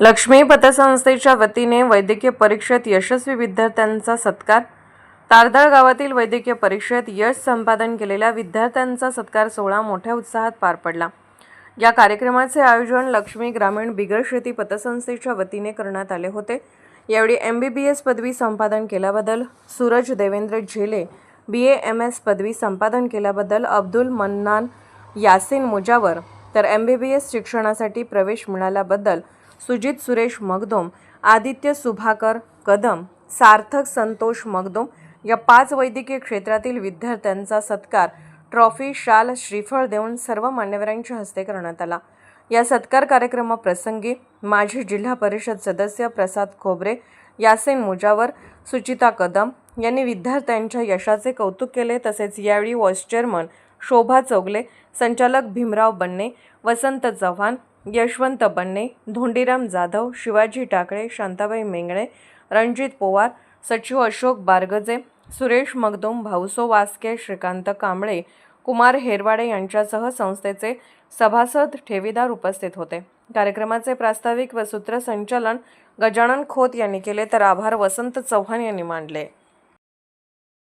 लक्ष्मी पतसंस्थेच्या वतीने वैद्यकीय परीक्षेत यशस्वी विद्यार्थ्यांचा सत्कार. तारदळ गावातील वैद्यकीय परीक्षेत यश संपादन केलेल्या विद्यार्थ्यांचा सत्कार सोहळा मोठ्या उत्साहात पार पडला. या कार्यक्रमाचे आयोजन लक्ष्मी ग्रामीण बिगर शेती पतसंस्थेच्या वतीने करण्यात आले होते. यावेळी एम बी बी एस पदवी संपादन केल्याबद्दल सूरज देवेंद्र झेले बी ए एम एस पदवी संपादन केल्याबद्दल अब्दुल मन्नान यासिन मुजावर तर एम बी बी एस शिक्षणासाठी प्रवेश मिळाल्याबद्दल सुजित सुरेश मगदोम आदित्य सुभाकर कदम सार्थक संतोष मगदोम या पाच वैद्यकीय क्षेत्रातील विद्यार्थ्यांचा सत्कार ट्रॉफी शाल श्रीफळ देऊन सर्व मान्यवरांच्या हस्ते करण्यात आला. या सत्कार कार्यक्रमाप्रसंगी माजी जिल्हा परिषद सदस्य प्रसाद खोबरे यासिन मुजावर सुचिता कदम यांनी विद्यार्थ्यांच्या यशाचे कौतुक केले. तसेच यावेळी व्हाईस चेअरमन शोभा चौगले संचालक भीमराव बन्ने वसंत चव्हाण यशवंत बन्ने धोंडीराम जाधव शिवाजी टाकळे शांताबाई मेंगळे रणजित पोवार सचिव अशोक बारगजे सुरेश मगदुम भाऊसो वास्के श्रीकांत कांबळे कुमार हेरवाडे यांच्यासह संस्थेचे सभासद ठेवीदार उपस्थित होते. कार्यक्रमाचे प्रास्ताविक व सूत्रसंचालन गजानन खोत यांनी केले तर आभार वसंत चव्हाण यांनी मानले.